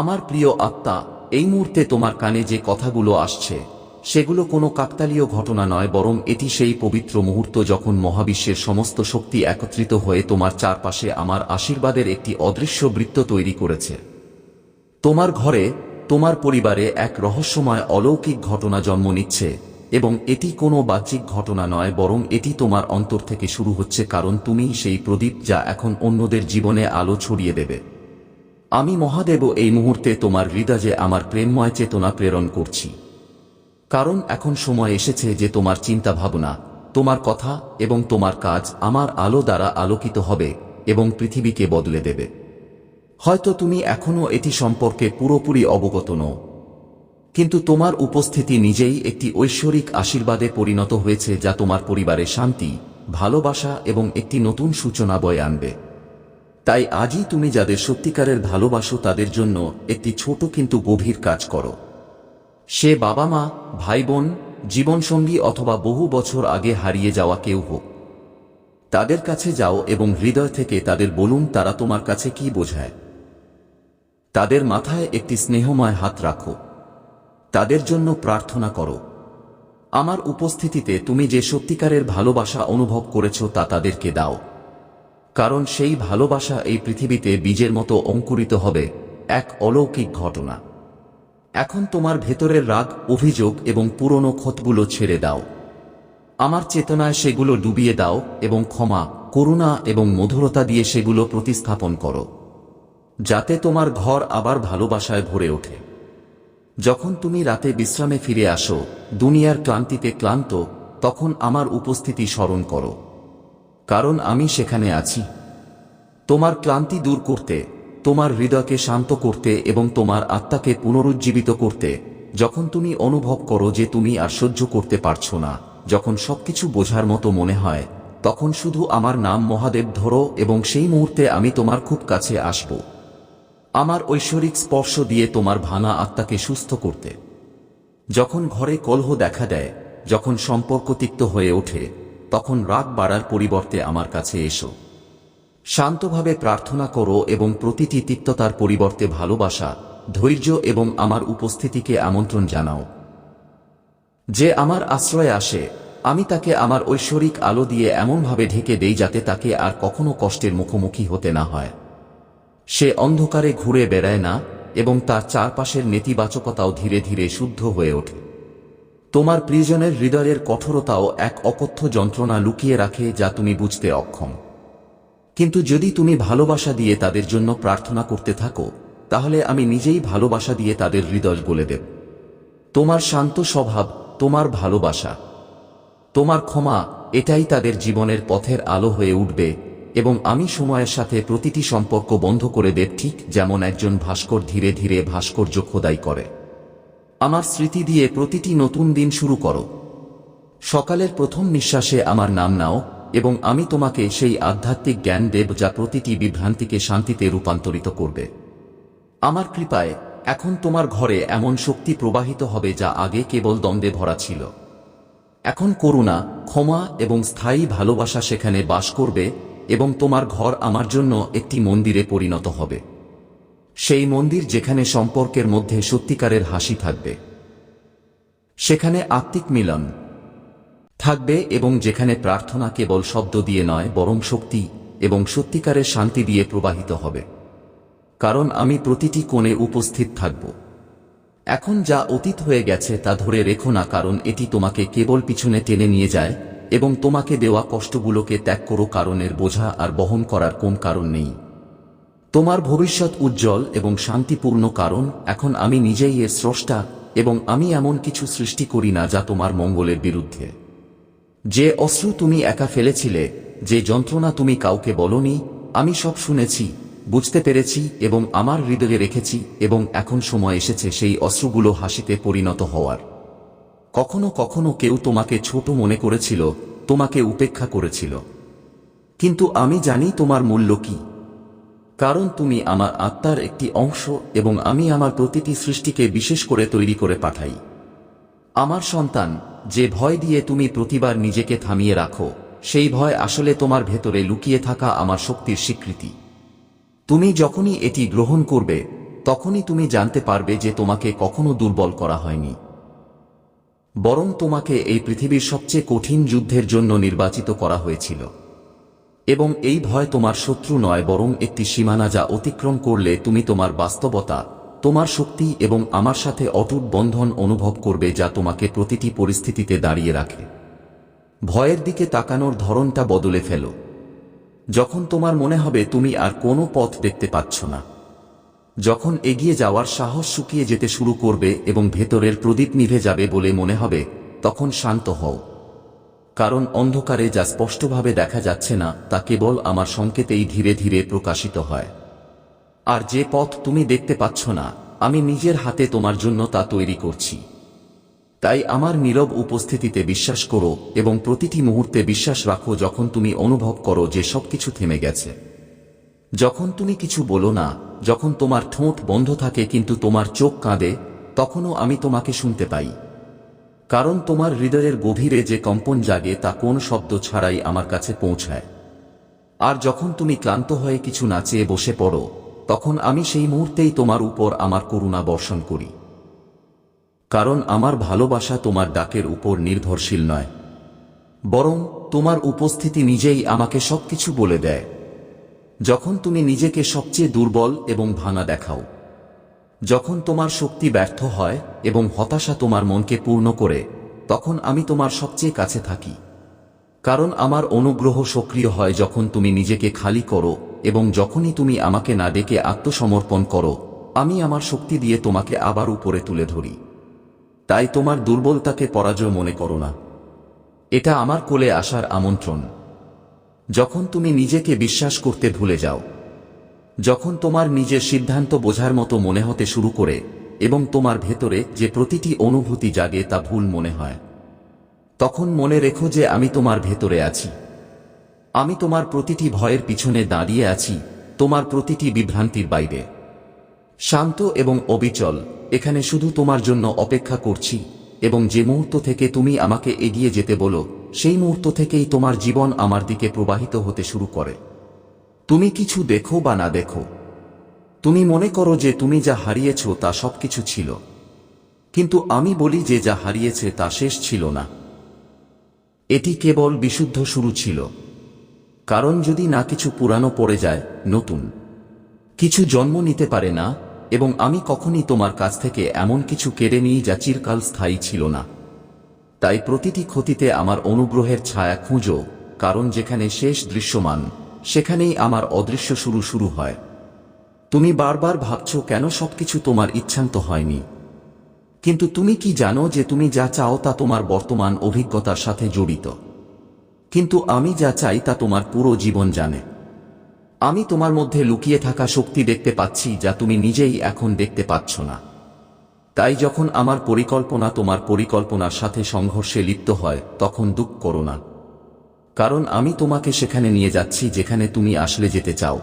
আমার প্রিয় আত্মা, এই মুহূর্তে তোমার কানে যে কথাগুলো আসছে, সেগুলো কোনো কাকতালীয় ঘটনা নয়, বরং এটি সেই পবিত্র মুহূর্ত যখন মহাবিশ্বের সমস্ত শক্তি একত্রিত হয়ে তোমার চারপাশে আমার আশীর্বাদের একটি অদৃশ্য বৃত্ত তৈরি করেছে। তোমার ঘরে, তোমার পরিবারে এক রহস্যময় অলৌকিক ঘটনা জন্ম নিচ্ছে, এবং এটি কোনো বাহ্যিক ঘটনা নয়, বরং এটি তোমার অন্তর থেকে শুরু হচ্ছে, কারণ তুমি সেই প্রদীপ যা এখন অন্যদের জীবনে আলো ছড়িয়ে দেবে। আমি মহাদেব এই মুহূর্তে তোমার হৃদয়ে আমার প্রেমময় চেতনা প্রেরণ করছি। কারণ এখন সময় এসেছে যে তোমার চিন্তা ভাবনা, তোমার কথা এবং তোমার কাজ আমার আলো দ্বারা আলোকিত হবে এবং পৃথিবীকে বদলে দেবে। হয়তো তুমি এখনও এটি সম্পর্কে পুরোপুরি অবগত নও। কিন্তু তোমার উপস্থিতি নিজেই একটি ঐশ্বরিক আশীর্বাদে পরিণত হয়েছে যা তোমার পরিবারে শান্তি, ভালোবাসা এবং একটি নতুন সূচনা বয়ে আনবে। তাই আজই তুমি যাদের সত্যিকারের ভালোবাসো তাদের জন্য একটি ছোট কিন্তু গভীর কাজ করো। সে বাবা মা, ভাই বোন, জীবনসঙ্গী অথবা বহু বছর আগে হারিয়ে যাওয়া কেউ হোক। তাদের কাছে যাও এবং হৃদয় থেকে তাদের বলুন তারা তোমার কাছে কি বোঝায়। তাদের মাথায় একটি স্নেহময় হাত রাখো। তাদের জন্য প্রার্থনা করো। আমার উপস্থিতিতে তুমি যে সত্যিকারের ভালোবাসা অনুভব করেছ তা তাদেরকে দাও। কারণ সেই ভালোবাসা এই পৃথিবীতে বীজের মতো অঙ্কুরিত হবে, এক অলৌকিক ঘটনা। এখন তোমার ভেতরের রাগ, অভিযোগ এবং পুরনো ক্ষতগুলো ছেড়ে দাও। আমার চেতনায় সেগুলো ডুবিয়ে দাও এবং ক্ষমা, করুণা এবং মধুরতা দিয়ে সেগুলো প্রতিস্থাপন করো। যাতে তোমার ঘর আবার ভালোবাসায় ভরে ওঠে। যখন তুমি রাতে বিশ্রামে ফিরে আসো, দুনিয়ার ক্লান্তিতে ক্লান্ত, তখন আমার উপস্থিতি স্মরণ করো। কারণ আমি সেখানে আছি। তোমার ক্লান্তি দূর করতে, তোমার হৃদয়কে শান্ত করতে এবং তোমার আত্মাকে পুনরুজ্জীবিত করতে, যখন তুমি অনুভব করো যে তুমি আর সহ্য করতে পারছ না, যখন সবকিছু বোঝার মতো মনে হয়, তখন শুধু আমার নাম মহাদেব ধরো এবং সেই মুহূর্তে আমি তোমার খুব কাছে আসব। আমার ঐশ্বরিক স্পর্শ দিয়ে তোমার ভাঙা আত্মাকে সুস্থ করতে। যখন ঘরে কলহ দেখা দেয়, যখন সম্পর্ক তিক্ত হয়ে ওঠে তখন রাগ বাড়ার পরিবর্তে আমার কাছে এসো। শান্তভাবে প্রার্থনা করো এবং প্রতিটি তিক্ততার পরিবর্তে ভালোবাসা, ধৈর্য এবং আমার উপস্থিতিকে আমন্ত্রণ জানাও। যে আমার আশ্রয়ে আসে, আমি তাকে আমার ঐশ্বরিক আলো দিয়ে এমনভাবে ঢেকে দেই যাতে তাকে আর কখনো কষ্টের মুখোমুখি হতে না হয়। সে অন্ধকারে ঘুরে বেড়ায় না এবং তার চারপাশের নেতিবাচকতাও ধীরে ধীরে শুদ্ধ হয়ে ওঠে। তোমার প্রিয়জনের হৃদয়ের কঠোরতাও এক অকথ্য যন্ত্রণা লুকিয়ে রাখে যা তুমি বুঝতে অক্ষম। কিন্তু যদি তুমি ভালোবাসা দিয়ে তাদের জন্য প্রার্থনা করতে থাকো, তাহলে আমি নিজেই ভালোবাসা দিয়ে তাদের হৃদয় বলে দেব। তোমার শান্ত স্বভাব, তোমার ভালোবাসা, তোমার ক্ষমা, এটাই তাদের জীবনের পথের আলো হয়ে উঠবে এবং আমি সময়ের সাথে প্রতিটি সম্পর্ক বন্ধ করে দেব ঠিক যেমন একজন ভাস্কর ধীরে ধীরে ভাস্কর্য খোদাই করে। আমার স্মৃতি দিয়ে প্রতিটি নতুন দিন শুরু করো। সকালের প্রথম নিঃশ্বাসে আমার নাম নাও, এবং আমি তোমাকে সেই আধ্যাত্মিক জ্ঞান দেব যা প্রতিটি বিভ্রান্তিকে শান্তিতে রূপান্তরিত করবে। আমার কৃপায়, এখন তোমার ঘরে এমন শক্তি প্রবাহিত হবে যা আগে কেবল দ্বন্দ্বে ভরা ছিল। এখন করুণা, ক্ষমা এবং স্থায়ী ভালোবাসা সেখানে বাস করবে, এবং তোমার ঘর আমার জন্য একটি মন্দিরে পরিণত হবে। সেই মন্দির যেখানে সম্পর্কের মধ্যে সত্যিকারের হাসি থাকবে। সেখানে আত্মিক মিলন থাকবে এবং যেখানে প্রার্থনা কেবল শব্দ দিয়ে নয়, বরং শক্তি এবং সত্যিকারের শান্তি দিয়ে প্রবাহিত হবে। কারণ আমি প্রতিটি কোণে উপস্থিত থাকব। এখন যা অতীত হয়ে গেছে তা ধরে রেখো না, কারণ এটি তোমাকে কেবল পিছনে টেনে নিয়ে যায় এবং তোমাকে দেওয়া কষ্টগুলোকে ত্যাগ করো, কারণের বোঝা আর বহন করার কোন কারণ নেই। তোমার ভবিষ্যৎ উজ্জ্বল এবং শান্তিপূর্ণ কারণ, এখন আমি নিজেই এর স্রষ্টা এবং আমি এমন কিছু সৃষ্টি করি না যা তোমার মঙ্গলের বিরুদ্ধে। যে অশ্রু তুমি একা ফেলেছিলে, যে যন্ত্রণা তুমি কাউকে বলনি, আমি সব শুনেছি, বুঝতে পেরেছি এবং আমার হৃদয়ে রেখেছি এবং এখন সময় এসেছে সেই অশ্রুগুলো হাসিতে পরিণত হওয়ার। কখনো কখনো কেউ তোমাকে ছোট মনে করেছিল, তোমাকে উপেক্ষা করেছিল। কিন্তু আমি জানি তোমার মূল্য কি। কারণ তুমি আমার আত্মার একটি অংশ এবং আমি আমার প্রতিটি সৃষ্টিকে বিশেষ করে তৈরি করে পাঠাই। আমার সন্তান, যে ভয় দিয়ে তুমি প্রতিবার নিজেকে থামিয়ে রাখো, সেই ভয় আসলে তোমার ভেতরে লুকিয়ে থাকা আমার শক্তির স্বীকৃতি। তুমি যখনই এটি গ্রহণ করবে, তখনই তুমি জানতে পারবে যে তোমাকে কখনো দুর্বল করা হয়নি। বরং তোমাকে এই পৃথিবীর সবচেয়ে কঠিন যুদ্ধের জন্য নির্বাচিত করা হয়েছিল। এবং এই ভয় তোমার শত্রু নয়, বরং একটি সীমানা যা অতিক্রম করলে তুমি তোমার বাস্তবতা, তোমার শক্তি এবং আমার সাথে অটুট বন্ধন অনুভব করবে যা তোমাকে প্রতিটি পরিস্থিতিতে দাঁড়িয়ে রাখে। ভয়ের দিকে তাকানোর ধরনটা বদলে ফেলো। যখন তোমার মনে হবে তুমি আর কোনো পথ দেখতে পাচ্ছ না। যখন এগিয়ে যাওয়ার সাহস শুকিয়ে যেতে শুরু করবে এবং ভেতরের প্রদীপ নিভে যাবে বলে মনে হবে, তখন শান্ত হও। কারণ অন্ধকারে যা স্পষ্টভাবে দেখা যাচ্ছে না, তা কেবল আমার সংকেতেই ধীরে ধীরে প্রকাশিত হয়। আর যে পথ তুমি দেখতে পাচ্ছ না, আমি নিজের হাতে তোমার জন্য তা তৈরি করছি। তাই আমার নীরব উপস্থিতিতে বিশ্বাস করো এবং প্রতিটি মুহূর্তে বিশ্বাস রাখো যখন তুমি অনুভব করো যে সবকিছু থেমে গেছে। যখন তুমি কিছু বলো না, যখন তোমার ঠোঁট বন্ধ থাকে কিন্তু তোমার চোখ কাঁদে, তখনও আমি তোমাকে শুনতে পাই। কারণ তোমার হৃদয়ের গভীরে যে কম্পন জাগে তা কোন শব্দ ছাড়াই আমার কাছে পৌঁছায়। আর যখন তুমি ক্লান্ত হয়ে কিছু না চেয়ে বসে পড়ো, তখন আমি সেই মুহূর্তেই তোমার উপর আমার করুণা বর্ষণ করি। কারণ আমার ভালোবাসা তোমার ডাকের উপর নির্ভরশীল নয়। বরং তোমার উপস্থিতি নিজেই আমাকে সবকিছু বলে দেয়। যখন তুমি নিজেকে সবচেয়ে দুর্বল এবং ভাঙা দেখাও যখন তোমার শক্তি ব্যর্থ হয় এবং হতাশা তোমার মনকে পূর্ণ করে, তখন আমি তোমার সবচেয়ে কাছে থাকি। কারণ আমার অনুগ্রহ সক্রিয় হয় যখন তুমি নিজেকে খালি করো এবং যখনই তুমি আমাকে না ডেকে আত্মসমর্পণ করো, আমি আমার শক্তি দিয়ে তোমাকে আবার উপরে তুলে ধরি। তাই তোমার দুর্বলতাকে পরাজয় মনে করো না। এটা আমার কোলে আসার আমন্ত্রণ। যখন তুমি নিজেকে বিশ্বাস করতে ভুলে যাও যখন তোমার নিজের সিদ্ধান্ত বোঝার মতো মনে হতে শুরু করে এবং তোমার ভেতরে যে প্রতিটি অনুভূতি জাগে তা ভুল মনে হয়। তখন মনে রেখো যে আমি তোমার ভেতরে আছি। আমি তোমার প্রতিটি ভয়ের পিছনে দাঁড়িয়ে আছি, তোমার প্রতিটি বিভ্রান্তির বাইরে। শান্ত এবং অবিচল, এখানে শুধু তোমার জন্য অপেক্ষা করছি এবং যে মুহূর্ত থেকে তুমি আমাকে এগিয়ে যেতে বলো, সেই মুহূর্ত থেকেই তোমার জীবন আমার দিকে প্রবাহিত হতে শুরু করে। তুমি কিছু দেখো বা না দেখো। তুমি মনে করো যে তুমি যা হারিয়েছ তা সবকিছু ছিল। কিন্তু আমি বলি যে যা হারিয়েছে তা শেষ ছিল না। এটি কেবল বিশুদ্ধ শুরু ছিল। কারণ যদি না কিছু পুরানো পড়ে যায়, নতুন। কিছু জন্ম নিতে পারে না, এবং আমি কখনই তোমার কাছ থেকে এমন কিছু কেড়ে নিই যা চিরকাল স্থায়ী ছিল না। তাই প্রতিটি ক্ষতিতে আমার অনুগ্রহের ছায়া খুঁজো, কারণ যেখানে শেষ দৃশ্যমান। সেখানেই আমার অদৃশ্য শুরু শুরু হয়। তুমি বারবার ভাবছ, কেন সবকিছু তোমার ইচ্ছান্ত হয়নি? কিন্তু তুমি কি জানো যে তুমি যা চাও তা তোমার বর্তমান অভিজ্ঞতার সাথে জড়িত। কিন্তু আমি যা চাই তা তোমার পুরো জীবন জানে। আমি তোমার মধ্যে লুকিয়ে থাকা শক্তি দেখতে পাচ্ছি যা তুমি নিজেই এখন দেখতে পাচ্ছ না। তাই যখন আমার পরিকল্পনা তোমার পরিকল্পনার সাথে সংঘর্ষে লিপ্ত হয়, তখন দুঃখ করো না। কারণ আমি তোমাকে সেখানে নিয়ে যাচ্ছি যেখানে তুমি আসলে যেতে চাও।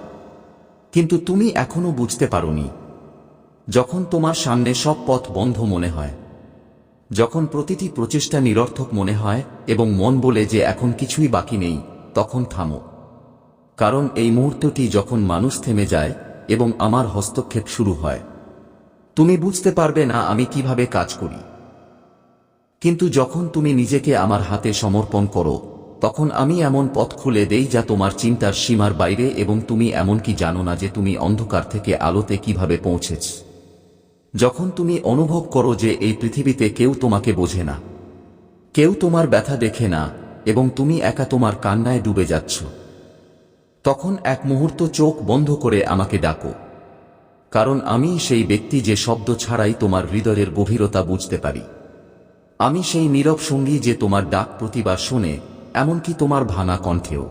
কিন্তু তুমি এখনও বুঝতে পারোনি। যখন তোমার সামনে সব পথ বন্ধ মনে হয়, যখন প্রতিটি প্রচেষ্টা নিরর্থক মনে হয় এবং মন বলে যে এখন কিছুই বাকি নেই, তখন থামো। কারণ এই মুহূর্তটি যখন মানুষ থেমে যায় এবং আমার হস্তক্ষেপ শুরু হয়, তুমি বুঝতে পারবে না আমি কীভাবে কাজ করি। কিন্তু যখন তুমি নিজেকে আমার হাতে সমর্পণ করো তখন আমি এমন পথ খুলে দেই যা তোমার চিন্তার সীমার বাইরে এবং তুমি এমনকি জানো না যে তুমি অন্ধকার থেকে আলোতে কীভাবে পৌঁছেছ। যখন তুমি অনুভব করো যে এই পৃথিবীতে কেউ তোমাকে বোঝে না, কেউ তোমার ব্যথা দেখে না এবং তুমি একা তোমার কান্নায় ডুবে যাচ্ছ, তখন এক মুহূর্ত চোখ বন্ধ করে আমাকে ডাকো, কারণ আমি সেই ব্যক্তি যে শব্দ ছাড়াই তোমার হৃদয়ের গভীরতা বুঝতে পারি। আমি সেই নীরব সঙ্গী যে তোমার ডাক প্রতিবার শোনে এমনকি তোমার ভাঙা কণ্ঠেও।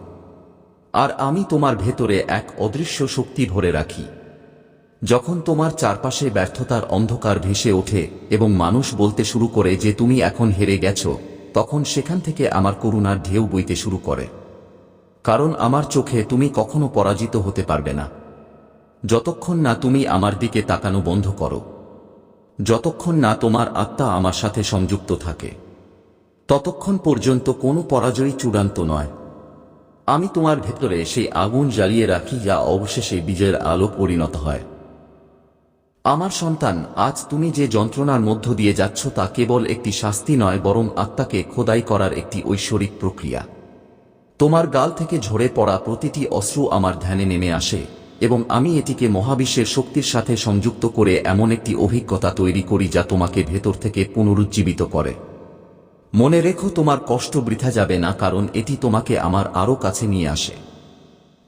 আর আমি তোমার ভেতরে এক অদৃশ্য শক্তি ভরে রাখি। যখন তোমার চারপাশে ব্যর্থতার অন্ধকার ভেসে ওঠে এবং মানুষ বলতে শুরু করে যে তুমি এখন হেরে গেছ, তখন সেখান থেকে আমার করুণার ঢেউ বইতে শুরু করে। কারণ আমার চোখে তুমি কখনো পরাজিত হতে পারবে না। যতক্ষণ না তুমি আমার দিকে তাকানো বন্ধ করো। যতক্ষণ না তোমার আত্মা আমার সাথে সংযুক্ত থাকে। ততক্ষণ পর্যন্ত কোনো পরাজয় চূড়ান্ত নয়। আমি তোমার ভেতরে সেই আগুন জ্বালিয়ে রাখি যা অবশেষে বিজয়ের আলো পরিণত হয়। আমার সন্তান, আজ তুমি যে যন্ত্রণার মধ্য দিয়ে যাচ্ছ তা কেবল একটি শাস্তি নয়, বরং আত্মাকে খোদাই করার একটি ঐশ্বরিক প্রক্রিয়া। তোমার গাল থেকে ঝরে পড়া প্রতিটি অশ্রু আমার ধ্যানে নেমে আসে, এবং আমি এটিকে মহাবিশ্বের শক্তির সাথে সংযুক্ত করে এমন একটি অভিজ্ঞতা তৈরি করি যা তোমাকে ভেতর থেকে পুনরুজ্জীবিত করে। মনে রেখো তোমার কষ্ট বৃথা যাবে না, কারণ এটি তোমাকে আমার আরও কাছে নিয়ে আসে।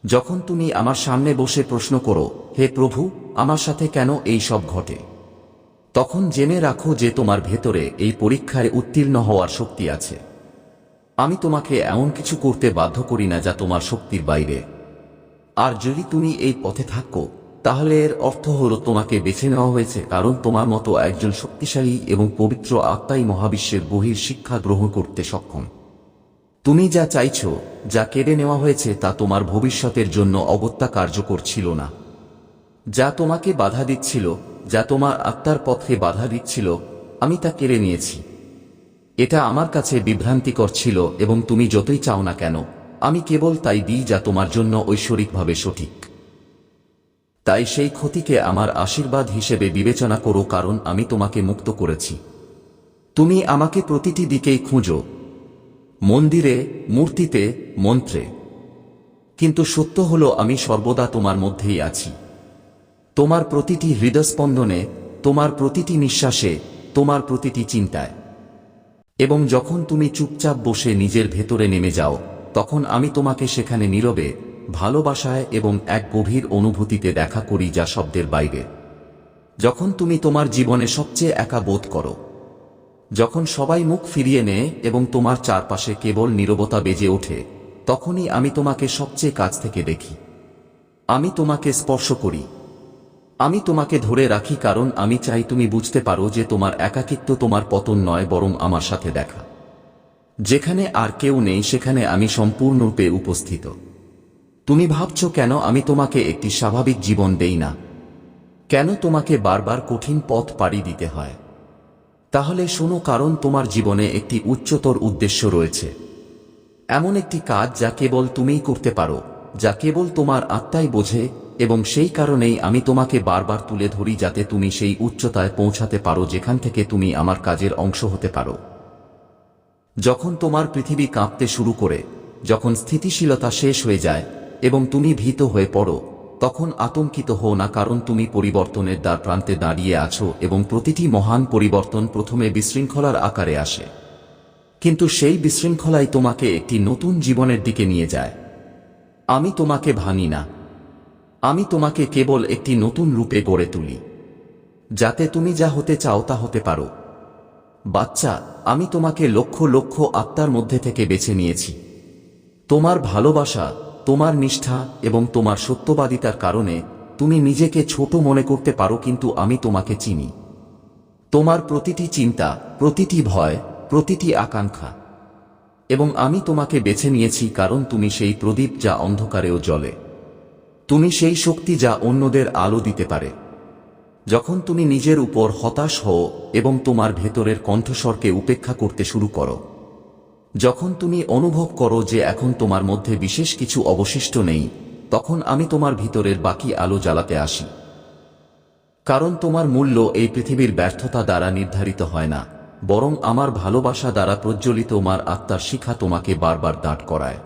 যখন তুমি আমার সামনে বসে প্রশ্ন করো, হে প্রভু, আমার সাথে কেন এই সব ঘটে? তখন জেনে রাখো যে তোমার ভেতরে এই পরীক্ষায় উত্তীর্ণ হওয়ার শক্তি আছে। আমি তোমাকে এমন কিছু করতে বাধ্য করি না যা তোমার শক্তির বাইরে। আর যদি তুমি এই পথে থাকো তাহলে এর অর্থ হলো তোমাকে বেছে নেওয়া হয়েছে, কারণ তোমার মতো একজন শক্তিশালী এবং পবিত্র আত্মাই মহাবিশ্বের বহির শিক্ষা গ্রহণ করতে সক্ষম। তুমি যা চাইছ, যা কেড়ে নেওয়া হয়েছে তা তোমার ভবিষ্যতের জন্য অগত্যা কার্যকর ছিল না। যা তোমাকে বাধা দিচ্ছিল, যা তোমার আত্মার পথে বাধা দিচ্ছিল, আমি তা কেড়ে নিয়েছি। এটা আমার কাছে বিভ্রান্তিকর ছিল এবং তুমি যতই চাও না কেন, আমি কেবল তাই দিই যা তোমার জন্য ঐশ্বরিকভাবে সঠিক। তাই সেই ক্ষতিকে আমার আশীর্বাদ হিসেবে বিবেচনা করো, কারণ আমি তোমাকে মুক্ত করেছি। তুমি আমাকে প্রতিটি দিকেই খুঁজো, মন্দিরে, মূর্তিতে, মন্ত্রে। কিন্তু সত্য হল, আমি সর্বদা তোমার মধ্যেই আছি। তোমার প্রতিটি হৃদস্পন্দনে, তোমার প্রতিটি নিঃশ্বাসে, তোমার প্রতিটি চিন্তায়। এবং যখন তুমি চুপচাপ বসে নিজের ভেতরে নেমে যাও, তখন আমি তোমাকে সেখানে নীরবে ভালোবাসায় এবং এক গভীর অনুভূতিতে দেখা করি যা শব্দের বাইরে। যখন তুমি তোমার জীবনে সবচেয়ে একা বোধ করো, যখন সবাই মুখ ফিরিয়ে নেয় এবং তোমার চারপাশে কেবল নীরবতা বেজে ওঠে, তখনই আমি তোমাকে সবচেয়ে কাছ থেকে দেখি। আমি তোমাকে স্পর্শ করি। আমি তোমাকে ধরে রাখি কারণ আমি চাই তুমি বুঝতে পারো যে তোমার একাকিত্ব তোমার পতন নয় বরং আমার সাথে দেখা। যেখানে আর কেউ নেই সেখানে আমি সম্পূর্ণরূপে উপস্থিত। তুমি ভাবছ কেন আমি তোমাকে একটি স্বাভাবিক জীবন দেই না? কেন তোমাকে বারবার কঠিন পথ পাড়ি দিতে হয়? তাহলে শোনো, কারণ তোমার জীবনে একটি উচ্চতর উদ্দেশ্য রয়েছে। এমন একটি কাজ যা কেবল তুমিই করতে পারো, যা কেবল তোমার আত্মাই বোঝে, এবং সেই কারণেই আমি তোমাকে বারবার তুলে ধরি যাতে তুমি সেই উচ্চতায় পৌঁছাতে পারো যেখান থেকে তুমি আমার কাজের অংশ হতে পারো। যখন তোমার পৃথিবী কাঁপতে শুরু করে, যখন স্থিতিশীলতা শেষ হয়ে যায় এবং তুমি ভীত হয়ে পড়ো, তখন আতঙ্কিত হও না কারণ তুমি পরিবর্তনের দ্বার প্রান্তে দাঁড়িয়ে আছো এবং প্রতিটি মহান পরিবর্তন প্রথমে বিশৃঙ্খলার আকারে আসে। কিন্তু সেই বিশৃঙ্খলাই তোমাকে একটি নতুন জীবনের দিকে নিয়ে যায়। আমি তোমাকে ভাঙি না। আমি তোমাকে কেবল একটি নতুন রূপে গড়ে তুলি। যাতে তুমি যা হতে চাও তা হতে পারো। বাচ্চা, আমি তোমাকে লক্ষ লক্ষ আত্মার মধ্যে থেকে বেছে নিয়েছি। তোমার ভালোবাসা তোমার নিষ্ঠা এবং তোমার সত্যবাদিতার কারণে তুমি নিজেকে ছোট মনে করতে পারো কিন্তু আমি তোমাকে চিনি। তোমার প্রতিটি চিন্তা, প্রতিটি ভয়, প্রতিটি আকাঙ্ক্ষা। এবং আমি তোমাকে বেছে নিয়েছি কারণ তুমি সেই প্রদীপ যা অন্ধকারেও জ্বলে। তুমি সেই শক্তি যা অন্যদের আলো দিতে পারে। যখন তুমি নিজের উপর হতাশ হও এবং তোমার ভেতরের কণ্ঠস্বরকে উপেক্ষা করতে শুরু করো। যখন তুমি অনুভব করো যে এখন তোমার মধ্যে বিশেষ কিছু অবশিষ্ট নেই, তখন আমি তোমার ভিতরের বাকি আলো জ্বালাতে আসি। কারণ তোমার মূল্য এই পৃথিবীর ব্যর্থতা দ্বারা নির্ধারিত হয় না, বরং আমার ভালোবাসা দ্বারা প্রজ্বলিত মার আত্মার শিখা তোমাকে বারবার দাঁড় করায়।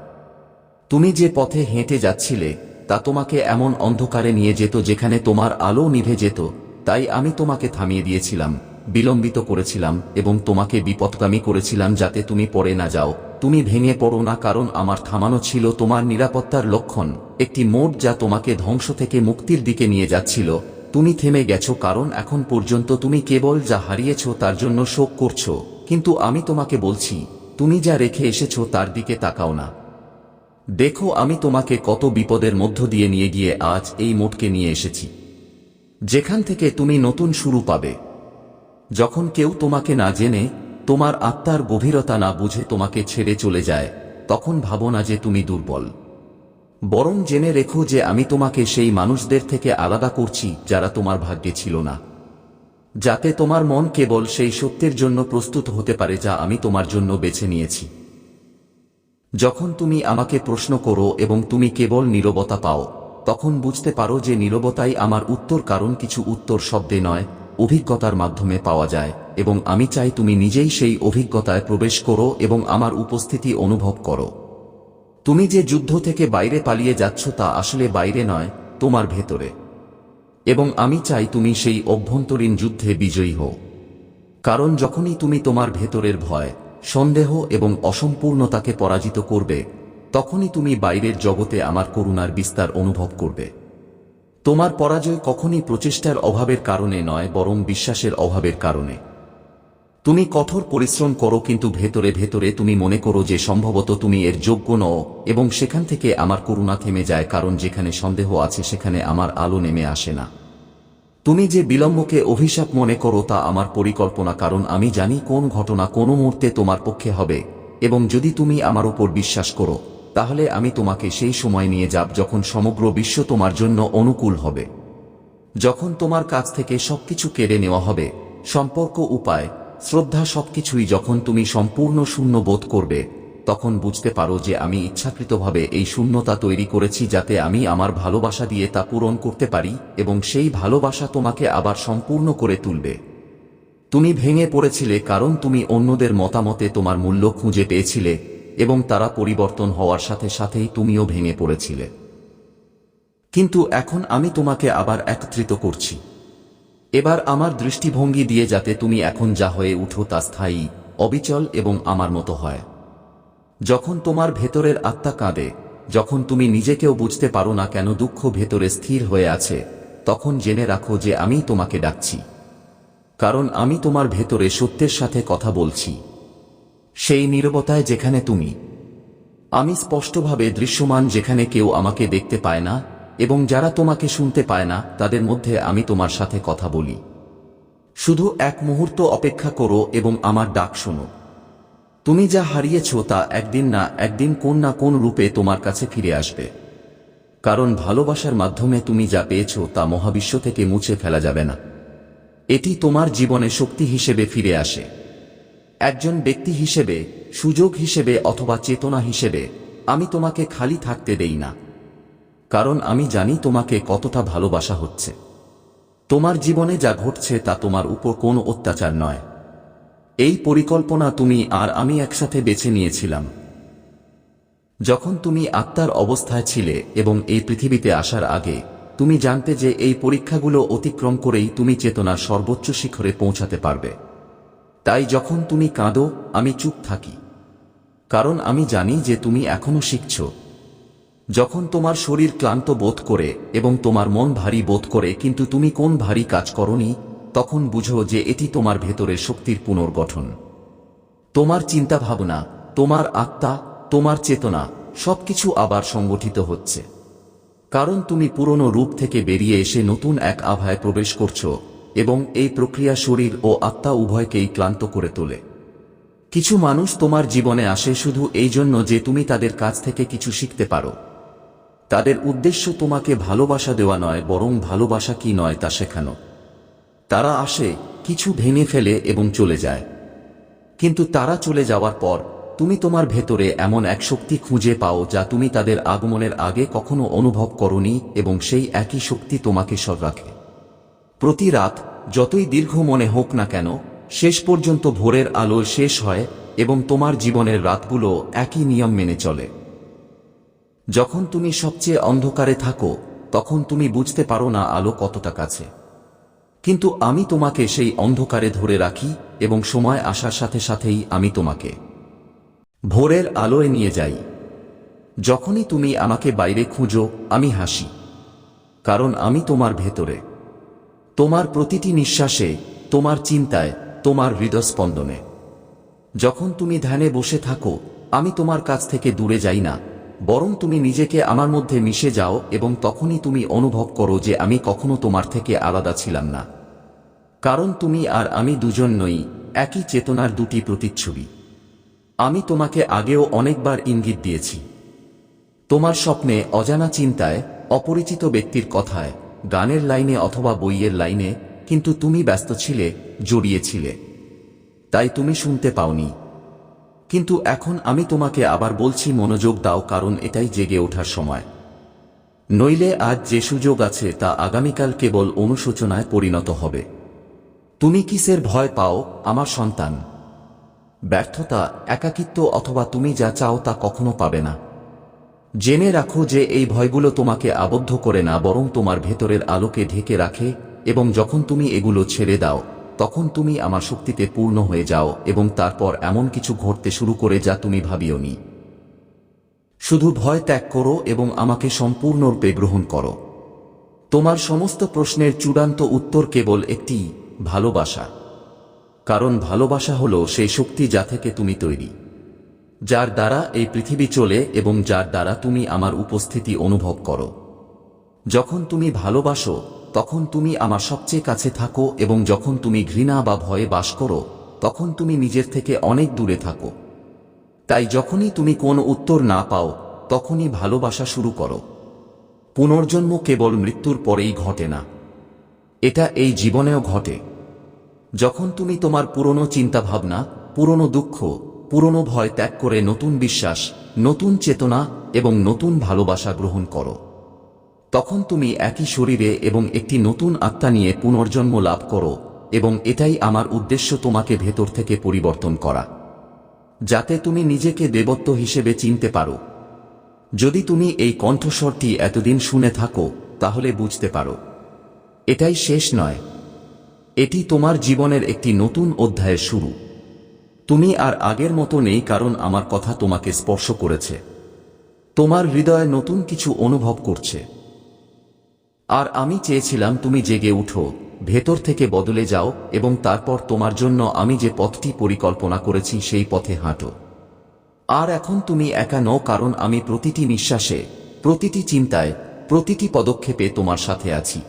তুমি যে পথে হেঁটে যাচ্ছিলে, তা তোমাকে এমন অন্ধকারে নিয়ে যেত যেখানে তোমার আলো নিভে যেত, তাই আমি তোমাকে থামিয়ে দিয়েছিলাম। বিলম্বিত করেছিলাম এবং তোমাকে বিপদগামী করেছিলাম যাতে তুমি পড়ে না যাও। তুমি ভেঙে পড়ো না কারণ আমার থামানো ছিল তোমার নিরাপত্তার লক্ষণ। একটি মোড় যা তোমাকে ধ্বংস থেকে মুক্তির দিকে নিয়ে যাচ্ছিল। তুমি থেমে গেছো কারণ এখন পর্যন্ত তুমি কেবল যা হারিয়েছ তার জন্য শোক করছ। কিন্তু আমি তোমাকে বলছি, তুমি যা রেখে এসেছ তার দিকে তাকাও না। দেখো আমি তোমাকে কত বিপদের মধ্য দিয়ে নিয়ে গিয়ে আজ এই মোটকে নিয়ে এসেছি। যেখান থেকে তুমি নতুন শুরু পাবে। যখন কেউ তোমাকে না জেনে, তোমার আত্মার গভীরতা না বুঝে তোমাকে ছেড়ে চলে যায়, তখন ভাবো না যে তুমি দুর্বল। বরং জেনে রেখো যে আমি তোমাকে সেই মানুষদের থেকে আলাদা করছি যারা তোমার ভাগ্যে ছিল না। যাতে তোমার মন কেবল সেই সত্যের জন্য প্রস্তুত হতে পারে যা আমি তোমার জন্য বেছে নিয়েছি। যখন তুমি আমাকে প্রশ্ন করো এবং তুমি কেবল নীরবতা পাও, তখন বুঝতে পারো যে নীরবতাই আমার উত্তর, কারণ কিছু উত্তর শব্দে নয় অভিজ্ঞতার মাধ্যমে পাওয়া যায়, এবং আমি চাই তুমি নিজেই সেই অভিজ্ঞতায় প্রবেশ করো এবং আমার উপস্থিতি অনুভব করো। তুমি যে যুদ্ধ থেকে বাইরে পালিয়ে যাচ্ছ তা আসলে বাইরে নয়, তোমার ভেতরে। এবং আমি চাই তুমি সেই অভ্যন্তরীণ যুদ্ধে বিজয়ী হও। কারণ যখনই তুমি তোমার ভেতরের ভয়, সন্দেহ এবং অসম্পূর্ণতাকে পরাজিত করবে, তখনই তুমি বাইরের জগতে আমার করুণার বিস্তার অনুভব করবে। তোমার পরাজয় কখনই প্রচেষ্টার অভাবের কারণে নয়, বরং বিশ্বাসের অভাবের কারণে। তুমি কঠোর পরিশ্রম করো, কিন্তু ভেতরে ভেতরে তুমি মনে করো যে সম্ভবত তুমি এর যোগ্য নও, এবং সেখান থেকে আমার করুণা থেমে যায়, কারণ যেখানে সন্দেহ আছে সেখানে আমার আলো নেমে আসে না। তুমি যে বিলম্বকে অভিশাপ মনে করো তা আমার পরিকল্পনা, কারণ আমি জানি কোন ঘটনা কোন মুহূর্তে তোমার পক্ষে হবে, এবং যদি তুমি আমার উপর বিশ্বাস করো তাহলে আমি তোমাকে সেই সময় নিয়ে যাব যখন সমগ্র বিশ্ব তোমার জন্য অনুকূল হবে। যখন তোমার কাছ থেকে সবকিছু কেড়ে নেওয়া হবে, সম্পর্ক, উপায়, শ্রদ্ধা সবকিছুই যখন তুমি সম্পূর্ণ শূন্য বোধ করবে, তখন বুঝতে পারো যে আমি ইচ্ছাকৃতভাবে এই শূন্যতা তৈরি করেছি যাতে আমি আমার ভালোবাসা দিয়ে তা পূরণ করতে পারি এবং সেই ভালোবাসা তোমাকে আবার সম্পূর্ণ করে তুলবে। তুমি ভেঙে পড়েছিলে কারণ তুমি অন্যদের মতামতে তোমার মূল্য খুঁজে পেয়েছিলে এবং তারা পরিবর্তন হওয়ার সাথে সাথেই তুমিও ভেঙে পড়েছিলে। কিন্তু এখন আমি তোমাকে আবার একত্রিত করছি। এবার আমার দৃষ্টিভঙ্গি দিয়ে যাতে তুমি এখন যা হয়ে উঠো তা স্থায়ী, অবিচল এবং আমার মতো হয়। যখন তোমার ভেতরের আত্মা কাঁদে, যখন তুমি নিজেকেও বুঝতে পারো না কেন দুঃখ ভেতরে স্থির হয়ে আছে, তখন জেনে রাখো যে আমি তোমাকে ডাকছি। কারণ আমি তোমার ভেতরে সত্যের সাথে কথা বলছি। সেই নীরবতায় যেখানে তুমি। আমি স্পষ্টভাবে দৃশ্যমান যেখানে কেউ আমাকে দেখতে পায় না, এবং যারা তোমাকে শুনতে পায় না, তাদের মধ্যে আমি তোমার সাথে কথা বলি। শুধু এক মুহূর্ত অপেক্ষা করো এবং আমার ডাক শোনো। তুমি যা হারিয়েছ তা একদিন না একদিন কোন না কোন রূপে তোমার কাছে ফিরে আসবে। কারণ ভালোবাসার মাধ্যমে তুমি যা পেয়েছ তা মহাবিশ্ব থেকে মুছে ফেলা যাবে না। এটি তোমার জীবনে শক্তি হিসেবে ফিরে আসে। একজন ব্যক্তি হিসেবে, সুযোগ হিসেবে অথবা চেতনা হিসেবে, আমি তোমাকে খালি থাকতে দেই না। কারণ আমি জানি তোমাকে কতটা ভালোবাসা হচ্ছে। তোমার জীবনে যা ঘটছে তা তোমার উপর কোনো অত্যাচার নয়। এই পরিকল্পনা তুমি আর আমি একসাথে বেছে নিয়েছিলাম। যখন তুমি আত্মার অবস্থায় ছিলে এবং এই পৃথিবীতে আসার আগে, তুমি জানতে যে এই পরীক্ষাগুলো অতিক্রম করেই তুমি চেতনার সর্বোচ্চ শিখরে পৌঁছাতে পারবে। তাই যখন তুমি কাঁদো, আমি চুপ থাকি। কারণ আমি জানি যে তুমি এখনও শিখছ। যখন তোমার শরীর ক্লান্ত বোধ করে এবং তোমার মন ভারী বোধ করে কিন্তু তুমি কোন ভারী কাজ করনি, তখন বুঝো যে এটি তোমার ভেতরের শক্তির পুনর্গঠন। তোমার চিন্তা ভাবনা তোমার আত্মা, তোমার চেতনা, সবকিছু আবার সংগঠিত হচ্ছে। কারণ তুমি পুরনো রূপ থেকে বেরিয়ে এসে নতুন এক আভায় প্রবেশ করছ এবং এই প্রক্রিয়া শরীর ও আত্মা উভয়কেই ক্লান্ত করে তোলে। কিছু মানুষ তোমার জীবনে আসে শুধু এই জন্য যে তুমি তাদের কাছ থেকে কিছু শিখতে পারো। তাদের উদ্দেশ্য তোমাকে ভালোবাসা দেওয়া নয়, বরং ভালোবাসা কি নয় তা শেখানো। তারা আসে, কিছু ভেঙে ফেলে এবং চলে যায়। কিন্তু তারা চলে যাওয়ার পর, তুমি তোমার ভেতরে এমন এক শক্তি খুঁজে পাও যা তুমি তাদের আগমনের আগে কখনো অনুভব করনি এবং সেই একই শক্তি তোমাকে সব রাখে। প্রতি রাত যতই দীর্ঘ মনে হোক না কেন, শেষ পর্যন্ত ভোরের আলো শেষ হয় এবং তোমার জীবনের রাতগুলো একই নিয়ম মেনে চলে। যখন তুমি সবচেয়ে অন্ধকারে থাকো, তখন তুমি বুঝতে পারো না আলো কতটা কাছে। কিন্তু আমি তোমাকে সেই অন্ধকারে ধরে রাখি এবং সময় আসার সাথে সাথেই আমি তোমাকে ভোরের আলোয় নিয়ে যাই। যখনই তুমি আমাকে বাইরে খুঁজো, আমি হাসি, কারণ আমি তোমার ভেতরে। তোমার প্রতিটি নিঃশ্বাসে, তোমার চিন্তায়, তোমার হৃদস্পন্দনে। যখন তুমি ধ্যানে বসে থাকো, আমি তোমার কাছ থেকে দূরে যাই না, বরং তুমি নিজেকে আমার মধ্যে মিশে যাও এবং তখনই তুমি অনুভব করো যে আমি কখনো তোমার থেকে আলাদা ছিলাম না। কারণ তুমি আর আমি দুজন নই, একই চেতনার দুটি প্রতিচ্ছবি। আমি তোমাকে আগেও অনেকবার ইঙ্গিত দিয়েছি। তোমার স্বপ্নে অজানা চিন্তায়, অপরিচিত ব্যক্তির কথায় গানের লাইনে অথবা বইয়ের লাইনে, কিন্তু তুমি ব্যস্ত ছিলে জড়িয়েছিলে তাই তুমি শুনতে পাওনি। কিন্তু এখন আমি তোমাকে আবার বলছি, মনোযোগ দাও, কারণ এটাই জেগে ওঠার সময়। নইলে আজ যে সুযোগ আছে, তা আগামীকাল কেবল অনুশোচনায় পরিণত হবে। তুমি কিসের ভয় পাও, আমার সন্তান? ব্যর্থতা, একাকিত্ব, অথবা তুমি যা চাও তা কখনো পাবে না। জেনে রাখো যে এই ভয়গুলো তোমাকে আবদ্ধ করে না, বরং তোমার ভেতরের আলোকে ঢেকে রাখে, এবং যখন তুমি এগুলো ছেড়ে দাও, তখন তুমি আমার শক্তিতে পূর্ণ হয়ে যাও, এবং তারপর এমন কিছু ঘটতে শুরু করে যা তুমি ভাবিও নি শুধু ভয় ত্যাগ করো এবং আমাকে সম্পূর্ণরূপে গ্রহণ করো। তোমার সমস্ত প্রশ্নের চূড়ান্ত উত্তর কেবল একটি ভালোবাসা। কারণ ভালোবাসা হলো সেই শক্তি যা থেকে তুমি তৈরি। যার দ্বারা এই পৃথিবী চলে এবং যার দ্বারা তুমি আমার উপস্থিতি অনুভব করো। যখন তুমি ভালোবাসো, তখন তুমি আমার সবচেয়ে কাছে থাকো এবং যখন তুমি ঘৃণা বা ভয়ে বাস করো, তখন তুমি নিজের থেকে অনেক দূরে থাকো। তাই যখনই তুমি কোনো উত্তর না পাও, তখনই ভালোবাসা শুরু করো। পুনর্জন্ম কেবল মৃত্যুর পরেই ঘটে না। এটা এই জীবনেও ঘটে। যখন তুমি তোমার পুরনো চিন্তাভাবনা, পুরনো দুঃখ পুরনো ভয় ত্যাগ করে নতুন বিশ্বাস, নতুন চেতনা এবং নতুন ভালোবাসা গ্রহণ করো। তখন তুমি একই শরীরে এবং একটি নতুন আত্মা নিয়ে পুনর্জন্ম লাভ করো এবং এটাই আমার উদ্দেশ্য তোমাকে ভেতর থেকে পরিবর্তন করা। যাতে তুমি নিজেকে দেবত্ব হিসেবে চিনতে পারো। যদি তুমি এই কণ্ঠস্বরটি এতদিন শুনে থাকো, তাহলে বুঝতে পারো। এটাই শেষ নয়। এটি তোমার জীবনের একটি নতুন অধ্যায়ের শুরু। তুমি আর আগের মতো নেই কারণ আমার কথা তোমাকে স্পর্শ করেছে। তোমার হৃদয়ে নতুন কিছু অনুভব করছে। আর আমি চেয়েছিলাম তুমি জেগে উঠো, ভেতর থেকে বদলে যাও এবং তারপর তোমার জন্য আমি যে পথটি পরিকল্পনা করেছি সেই পথে হাঁটো। আর এখন তুমি একা নও কারণ আমি প্রতিটি নিঃশ্বাসে, প্রতিটি চিন্তায়, প্রতিটি পদক্ষেপে তোমার সাথে আছি।